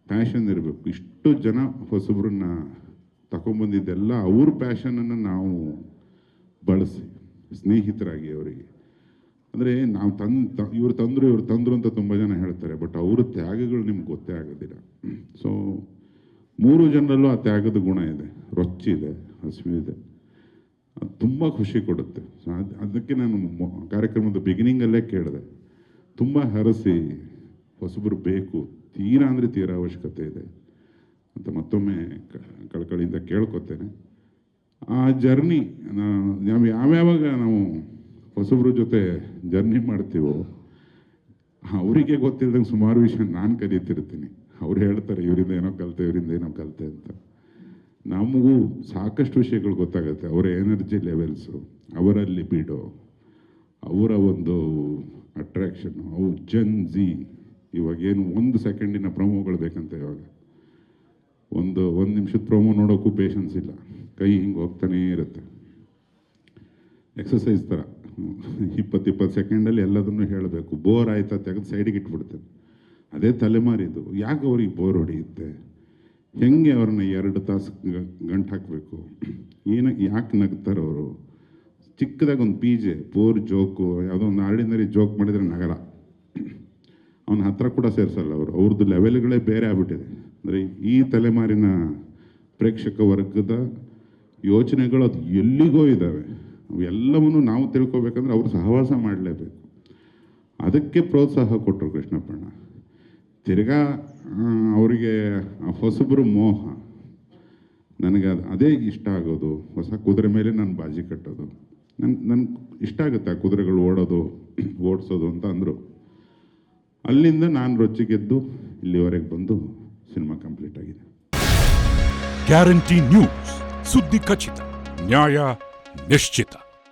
ಪ್ಯಾಷನ್ ಇರಬೇಕು. ಇಷ್ಟು ಜನ ಹೊಸಬ್ರನ್ನ ತಗೊಂಬಂದಿದ್ದೆಲ್ಲ ಅವ್ರ ಪ್ಯಾಷನನ್ನು ನಾವು ಬಳಸಿ, ಸ್ನೇಹಿತರಾಗಿ ಅವರಿಗೆ. ಅಂದರೆ ನಾವು ತಂದು ಇವ್ರು ತಂದರು ಇವ್ರು ತಂದರು ಅಂತ ತುಂಬ ಜನ ಹೇಳ್ತಾರೆ ಬಟ್ ಅವ್ರ ತ್ಯಾಗಗಳು ನಿಮ್ಗೆ ಗೊತ್ತೇ ಆಗೋದಿಲ್ಲ. ಸೊ ಮೂರು ಜನರಲ್ಲೂ ಆ ತ್ಯಾಗದ ಗುಣ ಇದೆ ರೊಚ್ಚಿದೆ ಹಸಿವಿದೆ ಅದು ತುಂಬ ಖುಷಿ ಕೊಡುತ್ತೆ. ಸೊ ಅದು, ಅದಕ್ಕೆ ನಾನು ಕಾರ್ಯಕ್ರಮದ ಬಿಗಿನಿಂಗಲ್ಲೇ ಕೇಳಿದೆ, ತುಂಬ ಹರಸಿ ಹೊಸಬರು ಬೇಕು, ತೀರಾ ಅಂದರೆ ತೀರಾ ಅವಶ್ಯಕತೆ ಇದೆ ಅಂತ ಮತ್ತೊಮ್ಮೆ ಕಳಕಳಿಯಿಂದ ಕೇಳ್ಕೊತೇನೆ. ಆ ಜರ್ನಿ ನಾವು ಯಾವ್ಯಾವಾಗ ನಾವು ಹೊಸಬ್ರ ಜೊತೆ ಜರ್ನಿ ಮಾಡ್ತೀವೋ ಅವರಿಗೆ ಗೊತ್ತಿಲ್ಲದಂಗೆ ಸುಮಾರು ವಿಷಯ ನಾನು ಕಲಿತಿರ್ತೀನಿ ಅವ್ರು ಹೇಳ್ತಾರೆ, ಇವರಿಂದ ಏನೋ ಕಲಿತೆ, ಇವರಿಂದ ಏನೋ ಕಲಿತೆ ಅಂತ. ನಮಗೂ ಸಾಕಷ್ಟು ವಿಷಯಗಳು ಗೊತ್ತಾಗುತ್ತೆ. ಅವರ ಎನರ್ಜಿ ಲೆವೆಲ್ಸು, ಅವರಲ್ಲಿ ಬಿಡೋ, ಅವರ ಒಂದು ಅಟ್ರ್ಯಾಕ್ಷನ್ನು ಅವು ಜನ್ ಜಿ ಇವಾಗೇನು ಒಂದು ಸೆಕೆಂಡಿನ ಪ್ರೊಮೋಗಳು ಬೇಕಂತ ಇವಾಗ. ಒಂದು ಒಂದು ನಿಮಿಷದ ಪ್ರೊಮೋ ನೋಡೋಕ್ಕೂ ಪೇಷನ್ಸ್ ಇಲ್ಲ. ಕೈ ಹಿಂಗೆ ಹೋಗ್ತಾನೇ ಇರುತ್ತೆ. ಎಕ್ಸಸೈಸ್ ಥರ ಇಪ್ಪತ್ತು ಇಪ್ಪತ್ತು ಸೆಕೆಂಡಲ್ಲಿ ಎಲ್ಲದನ್ನೂ ಹೇಳಬೇಕು. ಬೋರ್ ಆಯ್ತಾ ತೆಗೆದು ಸೈಡಿಗೆ ಇಟ್ಬಿಡ್ತೇನೆ. ಅದೇ ತಲೆಮಾರಿದು ಯಾಕೆ ಅವ್ರಿಗೆ ಬೋರ್ ಹೊಡೆಯುತ್ತೆ? ಹೆಂಗೆ ಅವ್ರನ್ನ ಎರಡು ತಾಸು ಗಂಟು ಹಾಕಬೇಕು? ಏನು ಯಾಕೆ ನಗ್ತಾರೆ ಅವರು? ಚಿಕ್ಕದಾಗ ಒಂದು ಪೀಜೆ ಬೋರ್ ಜೋಕು, ಯಾವುದೋ ಒಂದು ಆರ್ಡಿನರಿ ಜೋಕ್ ಮಾಡಿದರೆ ನಗರ ಅವನ ಹತ್ರ ಕೂಡ ಸೇರಿಸಲ್ಲ ಅವರು. ಅವ್ರದ್ದು ಲೆವೆಲ್ಗಳೇ ಬೇರೆ ಆಗ್ಬಿಟ್ಟಿದೆ. ಅಂದರೆ ಈ ತಲೆಮಾರಿನ ಪ್ರೇಕ್ಷಕ ವರ್ಗದ ಯೋಚನೆಗಳು ಅದು ಎಲ್ಲಿಗೋ ಇದ್ದಾವೆ. ಅವೆಲ್ಲವನ್ನು ನಾವು ತಿಳ್ಕೊಬೇಕಂದ್ರೆ ಅವರು ಸಹವಾಸ ಮಾಡಲೇಬೇಕು. ಅದಕ್ಕೆ ಪ್ರೋತ್ಸಾಹ ಕೊಟ್ಟರು ಕೃಷ್ಣಪ್ಪಣ್ಣ. ತಿರ್ಗಾ ಅವರಿಗೆ ಹೊಸಬ್ರು ಮೋಹ. ನನಗೆ ಅದು, ಅದೇ ಇಷ್ಟ ಆಗೋದು. ಹೊಸ ಕುದುರೆ ಮೇಲೆ ನಾನು ಬಾಜಿ ಕಟ್ಟೋದು. ನನ್ ನನ್ಗೆ ಇಷ್ಟ ಆಗುತ್ತೆ ಆ ಕುದುರೆಗಳು ಓಡೋದು, ಓಡಿಸೋದು ಅಂತ ಅಂದರು. ಅಲ್ಲಿಂದ ನಾನು ರೊಚ್ಚಿಗೆದ್ದು ಇಲ್ಲಿವರೆಗೆ ಬಂದು ಸಿನಿಮಾ ಕಂಪ್ಲೀಟ್ ಆಗಿದೆ. Guarantee news. ಸುದ್ದಿ ಖಚಿತ. ನ್ಯಾಯ ನಿಶ್ಚಿತ.